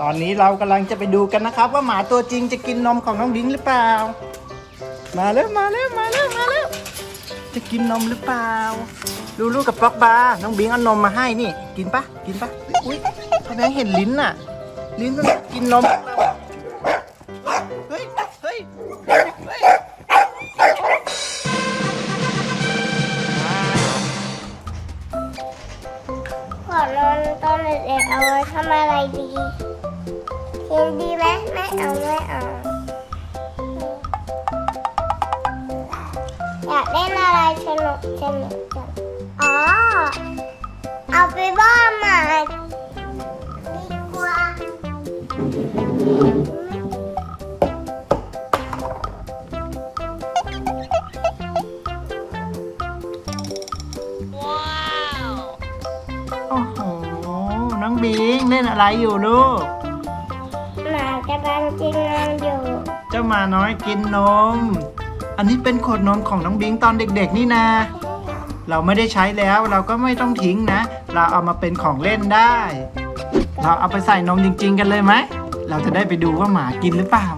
ตอนนี้เรากำลังจะไปดูกันนะครับ ว่าหมาตัวจริงจะกินนมของน้องบิงหรือเปล่า มาแล้วมาแล้วมาแล้วมาแล้วจะกินนมหรือเปล่า ดูลูกกับป๊อกบาร์น้องบิงเอานมมาให้นี่ กินปะกินปะอุ้ยพ่อแบงค์เห็นลิ้นน่ะ ลิ้นมันกินนมเรา อยากเล่นอะไรสนุกสนุกจังอ๋อ เอาไปบ้านหมาดีกว่าโอ้โห น้องบิงเล่นอะไรอยู่ลูก หมากำลังกินนมอยู่ เจ้าหมาน้อยกินนม อันนี้เป็นขวดนมของน้องบิงตอนเด็กๆ นี่นา เราไม่ได้ใช้แล้วเราก็ไม่ต้องทิ้งนะ เราเอามาเป็นของเล่นได้ เราเอาไปใส่นมจริง ๆ กันเลยไหม เราจะได้ไปดูว่าหมากินหรือเปล่า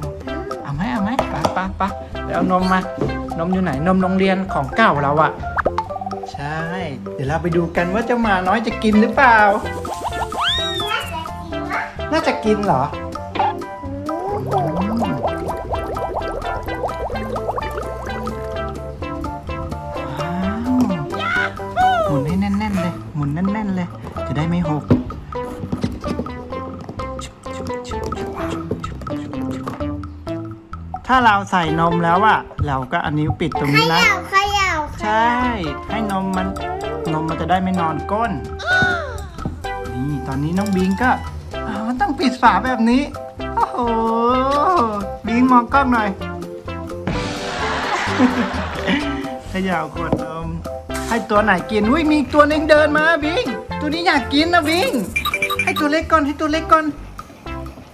เอาไหมเอาไหมปไปไปเดี๋ยวเอานมมา นมอยู่ไหน นมโรงเรียนของเก่าเราอะใช่ เดี๋ยวเราไปดูกันว่าเจ้าหมาน้อยจะกินหรือเปล่า น่าจะกินน่าจะกินเหรอ ถ้าเราใส่นมแล้วอะเราก็เอันนิ้วปิดตรงเขนี้นะ ย่าเขย่าใช่ให้นมมันนมมันจะได้ไม่นอนก้น นี่ตอนนี้น้องบิงก็อ้าวมันต้องปิดฝาแบบนี้ โอ้โห บิงมองกล้องหน่อย เขย่าขวดนมให้ตัวไหนกิน อุ้ยมีตัวหนึงเดินมาบิง ตัวนี้อยากกินนะบิง ให้ตัวเล็กก่อนให้ตัวเล็กก่อน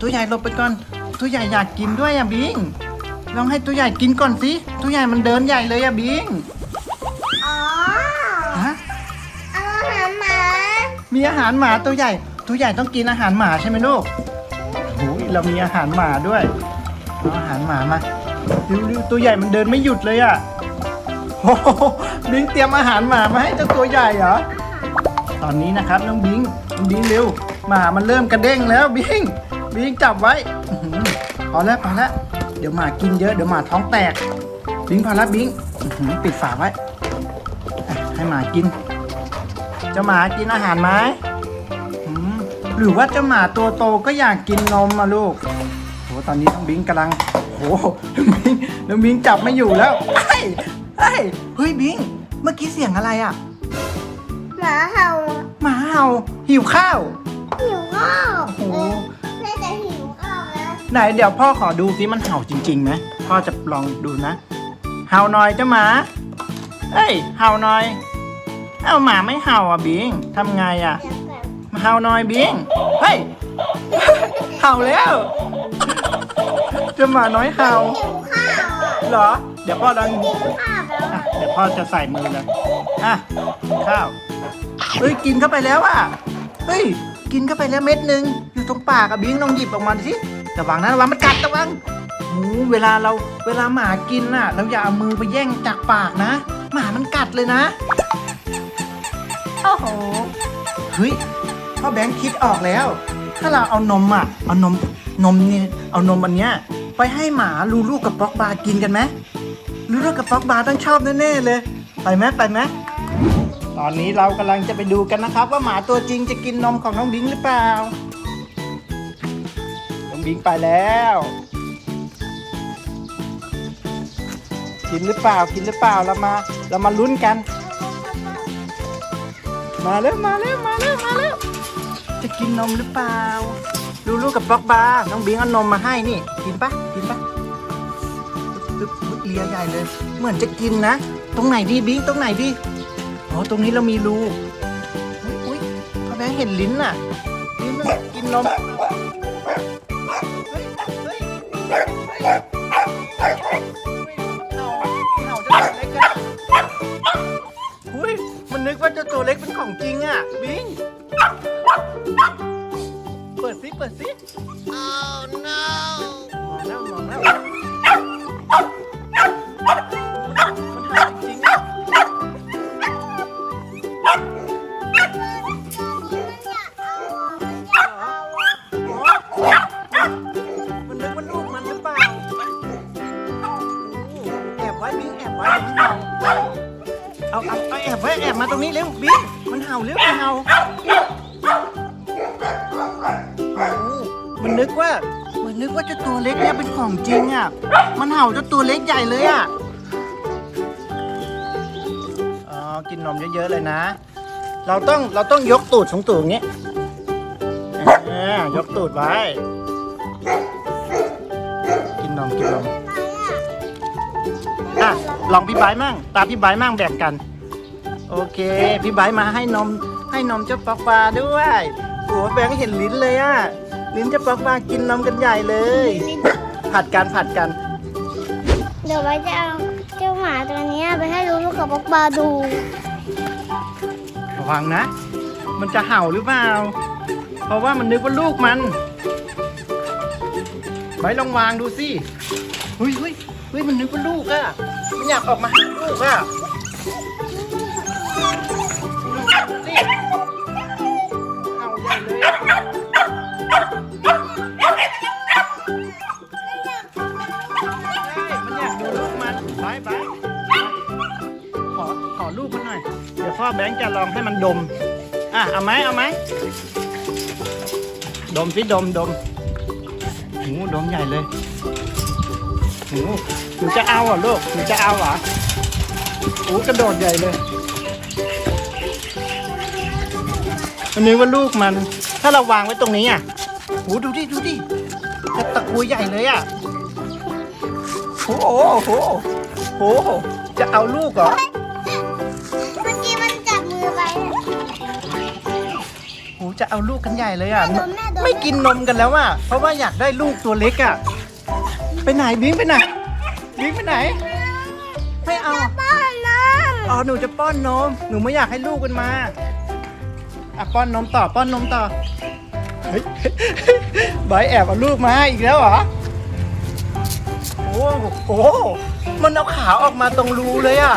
ตัวใหญ่หลบไปก่อน ตัวใหญ่อยากกินด้วยอะบิง ลองให้ตัวใหญ่กินก่อนสิตัวใหญ่มันเดินใหญ่เลยอะบิงอ๋อฮะเอาอาหารหมามีอาหารหมาตัวใหญ่ ตัวใหญ่ต้องกินอาหารหมาใช่ไหมลูกโอ้ยเรามีอาหารหมาด้วยเอาอาหารหมามาดูๆตัวใหญ่มันเดินไม่หยุดเลยอะ่ะโอ้โหบิงเตรียมอาหารหมามาให้เจ้าตัวใหญ่เหรอตอนนี้นะครับน้องบิงน้องบิงเร็วหมามันเริ่มกระเด้งแล้วบิงบิงจับไว้อื้อหือพอแล้วพอแล้ว เดี๋ยวหมากินเยอะเดี๋ยวหมาท้องแตก บิงพอแล้วบิงอื้อหือปิดฝาไว้อะให้หมากิน เจ้าหมากินอาหารไหมอืมหรือว่าเจ้าหมาตัวโตก็อยากกินนมมาลูกโหตอนนี้น้องบิงกำลังโหน้องบิงน้องบิงจับไม่อยู่แล้วเฮ้ยเฮ้ยเฮ้ยบิง เมื่อกี้เสียงอะไรอะ หมาเห่า หมาเห่าหิวข้าว หิวข้าวโอ้ ไหนเดี๋ยวพ่อขอดูซิมันเห่าจริงๆไหมพ่อจะลองดูนะ เห่าหน่อยเจ้าหมา เอ้ย เห่าหน่อย เอ้าหมาไม่เห่าอะบิงทำไงอะเดี๋ยวก่อนมาเห่าหน่อยบิงเฮ้ย เห่าแล้วเจะหมาน้อยเห่าหิวข้าวอะเหรอ เดี๋ยวพ่อลองหิวข้าวแล้วอะอะเดี๋ยวพ่อจะใส่มือเลยอะกินข้าวเฮ้ยกินเข้าไปแล้วอะเฮ้ยกินเข้าไปแล้วเม็ดหนึ่งอยู่ตรงปากอะบิงลองหยิบออกมาสิ ระวังนะระวังมันกัดระวังโอ้เวลาเราเวลาหมากินน่ะ เราอย่าเอามือไปแย่งจากปากนะ หมามันกัดเลยนะ โอ้โห เฮ้ยพ่อแบงค์คิดออกแล้ว ถ้าเราเอานมอะ เอานมนมเนี่ยเอานมอันเนี้ยไปให้หมาลูลูกับป๊อกบาร์กินกันไหมลูลูกับป๊อกบาร์ต้องชอบแน่ๆเลย ไปไหมไปไหมตอนนี้เรากำลังจะไปดูกันนะครับ ว่าหมาตัวจริงจะกินนมของน้องบิงหรือเปล่าน้อง บิงไปแล้ว กินหรือเปล่ากินหรือเปล่าเรามา เรามาลุ้นกัน มาแล้วมาแล้วมาแล้วมาแล้วจะกินนมหรือเปล่าดูลูกกับป๊อกบาร์น้องบิงเอานมมาให้นี่ กินปะกินปะปึ๊บปึ๊บเลียใหญ่เลย เหมือนจะกินนะ ตรงไหนดีบิงตรงไหนดีอ๋อตรงนี้เรามีรูอุ๊ยอุ้ยพ่อแบงค์เห็นลิ้นน่ะ เอาเอาเอาแอบไว้แอบมาตรงนี้เร็วบิงมันเห่าเร็วมันเห่าโอ้มันนึกว่า มันนึกว่าเจ้าตัวเล็กเนี่ยเป็นของจริงอะ มันเห่าเจ้าตัวเล็กใหญ่เลยอะอ๋อกินนมเยอะๆเลยนะ เราต้องเราต้องยกตูดสูงตูดอย่างงี้อ่ายกตูดไว้ กินนมกินนม ลองพี่ไบร์ทมั่งตาพี่ไบร์ทมั่งแบ่งกัน โอเค พี่ไบร์ทมาให้นมให้นมเจ้าปลาปลาด้วยโอ้แบงค์เห็นลิ้นเลยอะลิ้นเจ้าปลาปลากินนมกันใหญ่เลย ผัดกันผัดกัน เดี๋ยวไว้จะเอาเจ้าหมาตัวเนี้ยไปให้ลูกกับป๊อกบาดูระวังนะ มันจะเห่าหรือเปล่า เพราะว่ามันนึกว่าลูกมันไว้ลองวางดูสิเฮ้ยเฮ้ยเฮ้ยมันนึกว่าลูกอะมันอยากออกมาหาลูกอะนี่เห่าใหญ่เลยอะใช่มันอยากดูลูกมันไปไปขอขอลูกมันหน่อย เดี๋ยวพ่อแบงค์จะลองให้มันดม อะเอาไหมเอาไหมดมสิดมดมหูดมใหญ่เลยหู หนูจะเอาเหรอลูกหนูจะเอาเหรอโอ้กระโดดใหญ่เลยอันนี้ว่าลูกมัน ถ้าเราวางไว้ตรงนี้อะโหดูดิดูดิกระตะกุยใหญ่เลยอะโอ้โหโหโหจะเอาลูกเหรอเมื่อกี้มันจับมือไว้โหจะเอาลูกกันใหญ่เลยอะแม่ดมแม่ดมไม่กินนมกันแล้วอะ เพราะว่าอยากได้ลูกตัวเล็กอะ ไปไหนบิงไปไหน บิงไปไหน ไม่เอาป้อนน้อ๋อหนูจะป้อนนม หนูไม่อยากให้ลูกกันมาอะป้อนนมต่อป้อนนมต่อเฮ้ยบายแอบเอาลูกมาให้อีกแล้วเหรอโอ้โหมันเอาขาออกมาตรงรูเลยอะ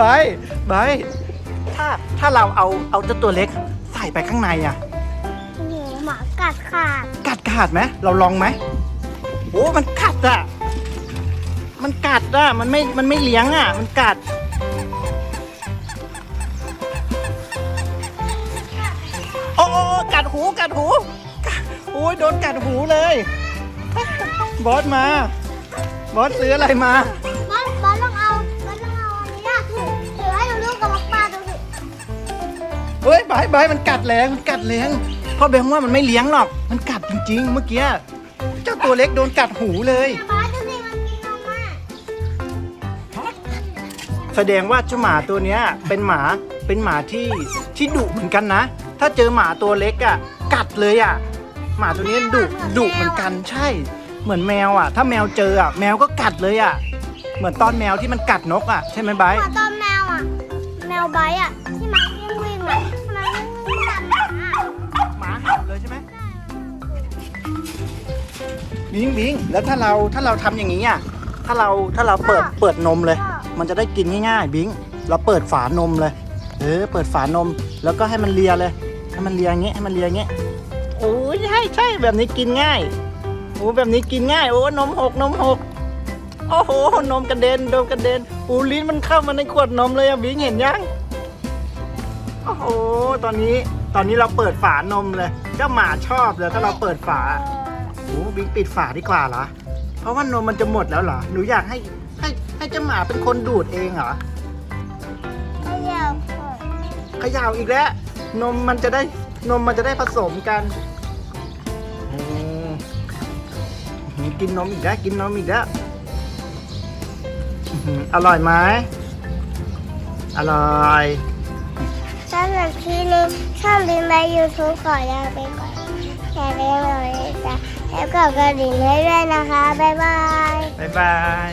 บายบายถ้าถ้าเราเอาเอาเจ้าตัวเล็กใส่ไปข้างในอะำโอ้โหหมากัดขาดกั ดขาดไหมเราลองไหมโอ้มันกัดอะ มันกัดอะ มันไม่ มันไม่เลี้ยงอะ มันกัด โอ้โอ้โอ้กัดหู กัดหูกัดโอ้ยโดนกัดหูเลย บอสมา บอสซื้ออะไรมาบ้านบ้านลองเอาบ้านลองเอาอันนี้นะเดี๋ยวให้ลูกกับป๊อกบาดูสิเฮ้ยบายบายมันกัดแรงมันกัดแรง พ่อแบงค์ว่ามันไม่เลี้ยงหรอก มันกัดจริง ๆ เมื่อกี้ เจ้าตัวเล็กโดนกัดหูเลยบ้าดูสิมันกินนมอะแสดงว่าเจ้าหมาตัวเนี้ยเป็นหมาเป็นหมาที่ที่ดุเหมือนกันนะ ถ้าเจอหมาตัวเล็กอะ กัดเลยอะ หมาตัวนี้ดุดุเหมือนกันใช่ เหมือนแมวอะ ถ้าแมวเจออะแมวก็กัดเลยอะ เหมือนตอนแมวที่มันกัดนกอะใช่ไหมไบร์หทมาตอนแมวอะ แมวไบร์ทอะ บิงบิงแล้วถ้าเราถ้าเราทำอย่างนี้อะถ้าเราถ้าเราเปิดเปิดนมเลย มันจะได้กินง่ายๆ บิงเราเปิดฝานมเลย เออ เปิดฝานม แล้วก็ให้มันเลียเลย ให้มันเลียอย่างเงี้ยให้มันเลียอย่างเงี้ยโอ้ยใช่ใช่แบบนี้กินง่ายโอ้แบบนี้กินง่าย โอ้นมหกนมหกโอ้โหนมกระเด็นนมกระเด็นอูลิ้นมันเข้ามาในขวดนมเลยอะบิงเห็นยังโอ้โหตอนนี้ตอนนี้เราเปิดฝานมเลยเจ้าหมาชอบเลยถ้าเราเปิดฝา โอ้บิงปิดฝาดีกว่าเหรอ เพราะว่านมมันจะหมดแล้วเหรอ หนูอยากให้ให้ให้เจ้าหมาเป็นคนดูดเองเหรอไม่ยาวเขย่าอีกแล้ว นมมันจะได้นมมันจะได้ผสมกันอืมกินนมอีกแล้วกินนมอีกแล้วอร่อยไหมอร่อยสำหรับคลิปนี้ชองบินไปยูทูบขอลาไปก่อนแชร์ไปเลยจ้ะ แล้วก็กระดิ่งให้ด้วยนะคะ บ๊ายบาย บ๊ายบาย